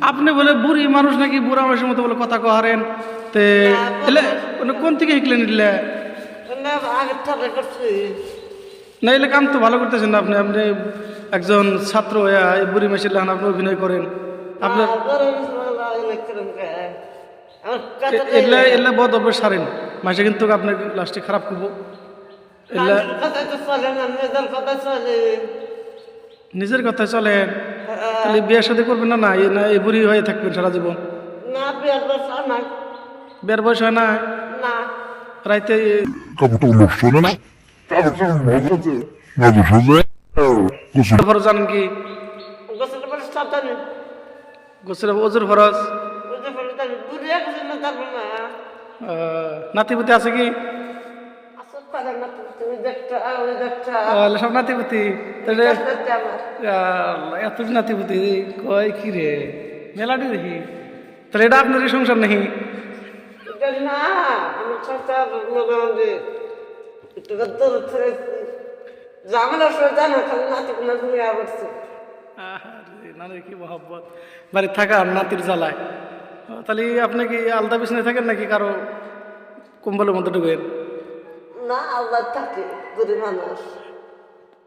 আপনি বলে বুড়ি মানুষ নাকি বুড়া মানুষের মতো বলে কথা কহারেন? তে মানে কোন থেকে শিখলেন এলে? না, এলে কাম তো ভালো করতেছেন আপনি। আপনি একজন ছাত্র এই বুড়ি মেশিন লাগান আপনি অভিনয় করেন। আপনার এ- এলে এলে বদ অভ্যাস সারেন। মাসে কিন্তু আপনার লাস্টে খারাপ করব এলে নিজের কথায় চলেন তাহলে বিয়ের সাথে করবেন না না এই না এই বুড়ি হয়ে থাকবেন সারা জীবন। না বিয়ার বসা না বিয়ের বয়স হয় না। না? রাইতে জানেন কি? গোসল ওজুর নাতিপুতি আছে কি? সব নাতিপুতি তাহলে এত নাতিপুতি কয় কি রে মেলাটি দেখি। তাহলে এটা আপনারই সংসার বাড়ি থাকা নাতির জ্বালায়। তাহলে আপনি কি আলাদা বিছনায় থাকেন নাকি কারও কম্বলের মধ্যে ঢুকেন? না আল্লাহ থাকে গরিব মানুষ